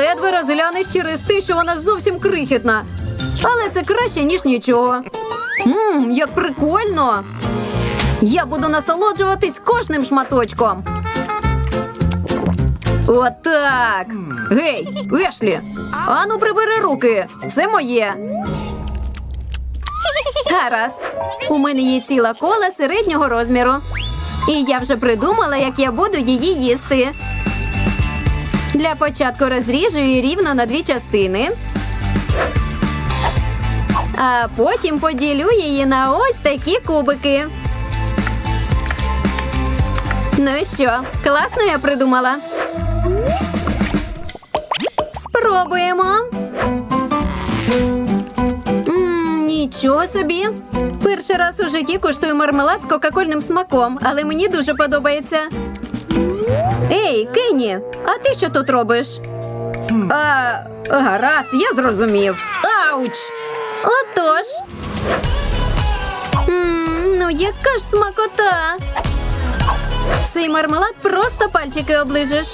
ледве розглянеш через те, що вона зовсім крихітна. Але це краще, ніж нічого. Ммм, як прикольно! Я буду насолоджуватись кожним шматочком. Отак. Гей, Ешлі, ану прибери руки. Це моє. Гаразд. У мене є ціла кола середнього розміру. І я вже придумала, як я буду її їсти. Для початку розріжу її рівно на дві частини. А потім поділю її на ось такі кубики. Ну що, класно я придумала. Спробуємо. Нічого собі. Перший раз у житті куштую мармелад з кока-кольним смаком, але мені дуже подобається. Ей, Кенні, а ти що тут робиш? А, гаразд, я зрозумів. Ауч! Отож. М, ну, яка ж смакота. Цей мармелад просто пальчики оближеш.